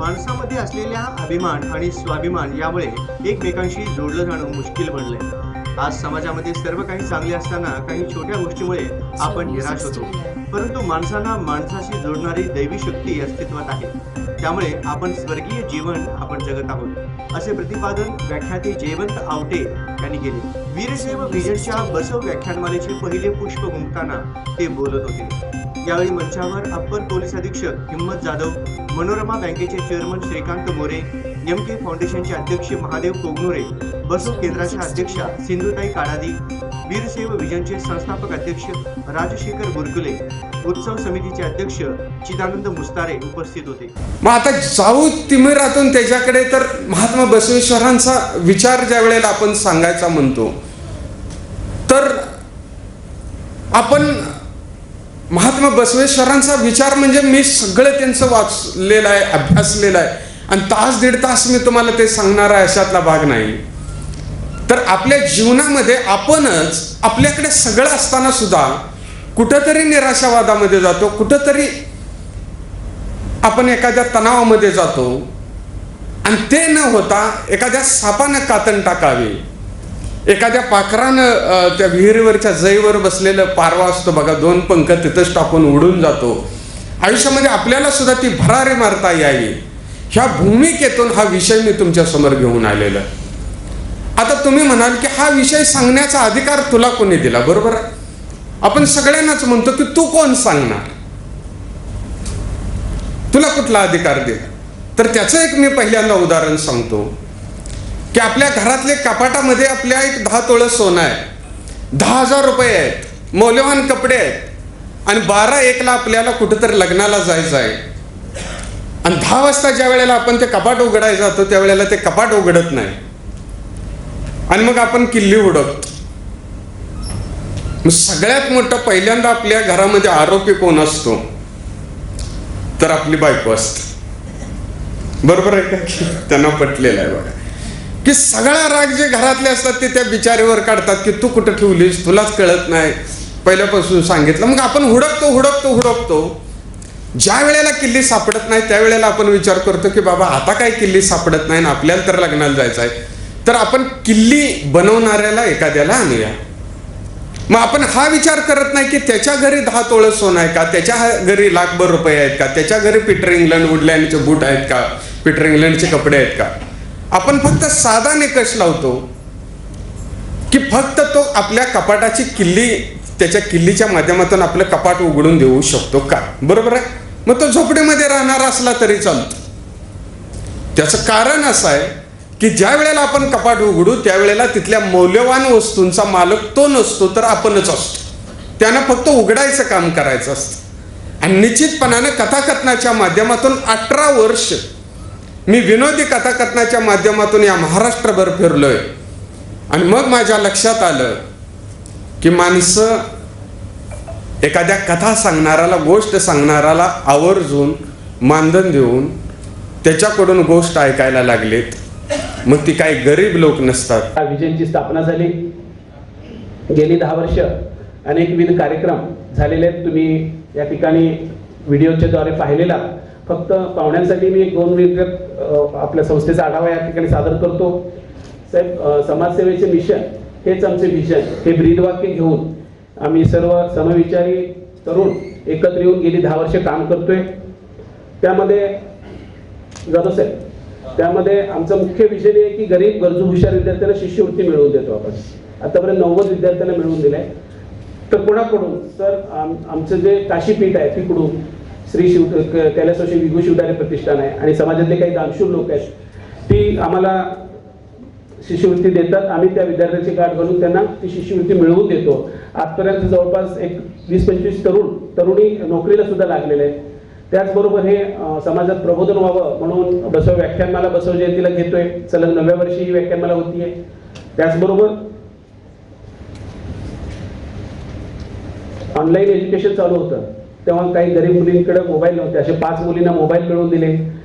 माणसामध्ये असलेल्या अभिमान आणि स्वाभिमान यामुळे एकमेकांशी जोडलं जाणं मुश्किल बनलंय. आज समाजामध्ये सर्व काही चांगले असताना काही छोट्या गोष्टीमुळे आपण निराश होतो. परंतु माणसाला माणसाशी जोडणारी दैवी शक्ती अस्तित्वात आहे. त्यामुळे आपण स्वर्गीय जीवन आपण जगत आहोत असे प्रतिपादन व्याख्याते जयवंत आवटे यांनी केले. वीरशैव विजयच्या बसव व्याख्यानमालेचे पहिले पुष्प गुंफताना ते बोलत होते. यावेळी मंचावर अप्पर पोलीस अधीक्षक हिम्मत जाधव मनोरमा बँकेचे chairman Shrikant More M K फाउंडेशनचे अध्यक्ष महादेव कोगनोरे बसू केंद्राच्या अध्यक्षा सिंधुताई काडादी वीरशैव विजनचे संस्थापक अध्यक्ष राजशेखर बुरकुले उत्सव समितीचे अध्यक्ष चिदानंद मुस्तारे उपस्थित होते. मग आता जाऊ तिमिरातून त्याच्याकडे तर महात्मा बसवेश्वरांचा विचार ज्या वेळेला आपण सांगायचा म्हणतो तर आपण महात्मा बसवेश्वरांचा विचार म्हणजे मी सगळं त्यांचं वाचलेलं आहे अभ्यासलेलं आहे. आणि तास दीड तास मी तुम्हाला ते सांगणार आहे अशातला भाग नाही. तर आपल्या जीवनामध्ये आपणच आपल्याकडे सगळं असताना सुद्धा कुठंतरी निराशावादामध्ये जातो कुठंतरी आपण एखाद्या तणावामध्ये जातो. आणि ते न होता एखाद्या सापानं कातण टाकावी. एखाद्या पाखरानं त्या विहिरीवरच्या जईवर बसलेलं पारवा असतो बघा दोन पंख तिथंच टाकून उडून जातो. आयुष्यामध्ये आपल्याला सुद्धा ती भरारी मारता यावी. ह्या भूमिकेतून हा विषय मी तुमच्यासमोर घेऊन आलेला. आता तुम्ही म्हणाल की हा विषय सांगण्याचा अधिकार तुला कोणी दिला? बरोबर? आहे आपण सगळ्यांनाच म्हणतो की तू कोण सांगणार? तुला कुठला अधिकार दिला? तर त्याचं एक मी पहिल्यांदा उदाहरण सांगतो. की आपल्या घरातले कपाटामध्ये आपल्या एक दहा तोळं सोनं आहे. दहा हजार रुपये आहेत. मौल्यवान कपडे आहेत. आणि बारा एकला आपल्याला कुठेतरी लग्नाला जायचं आहे. आणि दहा वाजता ज्या वेळेला आपण ते कपाट उघडायला जातो त्यावेळेला ते कपाट उघडत नाही. आणि मग आपण किल्ली उडवतो. सगळ्यात मोठं पहिल्यांदा आपल्या घरामध्ये आरोपी कोण असतो? तर आपली बायको असते. बरोबर आहे का? त्यांना पटलेलं आहे बघा. की सगळा राग जे घरातले असतात ते त्या बिचारीवर काढतात की तू कुठं ठेवलीस? तुलाच कळत नाही. पहिल्यापासून सांगितलं. मग आपण हुडकतो हुडकतो हुडकतो. ज्या वेळेला किल्ली सापडत नाही त्यावेळेला आपण विचार करतो की बाबा आता काय किल्ली सापडत नाही ना आपल्याला तर लग्नाला जायचं आहे. तर आपण किल्ली बनवणाऱ्याला एखाद्याला आणूया. मग आपण हा विचार करत नाही की त्याच्या घरी दहा तोळं सोनं आहे का? त्याच्या घरी लाखभर रुपये आहेत का? त्याच्या घरी पीटर इंग्लंड वुडलँडचे बूट आहेत का? पीटर इंग्लंडचे कपडे आहेत का? आपण फक्त साधा निकष लावतो की फक्त तो आपल्या कपाटाची किल्ली त्याच्या किल्लीच्या माध्यमातून आपलं कपाट उघडून देऊ शकतो का? बरोबर आहे? मग तो झोपडीमध्ये राहणार असला तरी चालतो. त्याचं कारण असं आहे की ज्या वेळेला आपण कपाट उघडू त्यावेळेला तिथल्या मौल्यवान वस्तूंचा मालक तो नसतो तर आपणच असतो. त्यानं फक्त उघडायचं काम करायचं असतं. आणि निश्चितपणानं कथाकथनाच्या माध्यमातून अठरा वर्ष मी विनोदी कथाकथनाच्या माध्यमातून या महाराष्ट्रभर फिरलोय. आणि मग माझ्या लक्षात आलं की माणसं एखाद्या कथा सांगणाऱ्याला गोष्ट सांगणाऱ्याला आवर्जून मानधन देऊन त्याच्याकडून गोष्ट ऐकायला लागलेत. मग ती काही गरीब लोक नसतात. या स्थापना झाली. गेली दहा वर्ष. अनेक विविध कार्यक्रम झालेले आहेत. तुम्ही या ठिकाणी व्हिडिओच्या द्वारे पाहिलेला. फक्त पाहुण्यांसाठी मी एक दोन मिनिट आपल्या संस्थेचा आढावा या ठिकाणी सादर करतो. साहेब समाजसेवेचे मिशन हेच आमचे विजन हे ब्रीदवाक्य घेऊन आम्ही सर्व समविचारी तरुण एकत्र येऊन गेली दहा वर्ष काम करतोय. त्यामध्ये जाधव साहेब त्यामध्ये आमचं मुख्य विषय आहे की गरीब गरजू हुशार विद्यार्थ्यांना शिष्यवृत्ती मिळवून देतो आपण. आतापर्यंत नव्वद विद्यार्थ्यांना मिळवून दिलाय. तर कोणाकडून? सर आम- आमचं जे काशीपीठ आहे तिकडून. श्री शिव कैलासवाशी कैलासवासी विभू शिवधारे प्रतिष्ठान आहे आणि समाजातले काही दानशूर लोक आहेत ती आम्हाला शिष्यवृत्ती देतात. आम्ही त्या विद्यार्थ्यांची गाठ घालून त्यांना ती शिष्यवृत्ती मिळवून देतो. आजपर्यंत जवळपास एक वीस पंचवीस तरुण तरुणी नोकरीला सुद्धा लागलेले आहेत. त्याचबरोबर हे समाजात प्रबोधन व्हावं म्हणून बसव व्याख्यानमाला बसव जयंतीला घेतोय. सलग नवव्या वर्षी ही व्याख्यानमाला होतीये. त्याचबरोबर ऑनलाईन एज्युकेशन चालू होतं. तेव्हा काही गरीब मुलींकडे मोबाईल नव्हते. असे पाच मुलींना मोबाईल मिळवून दिले.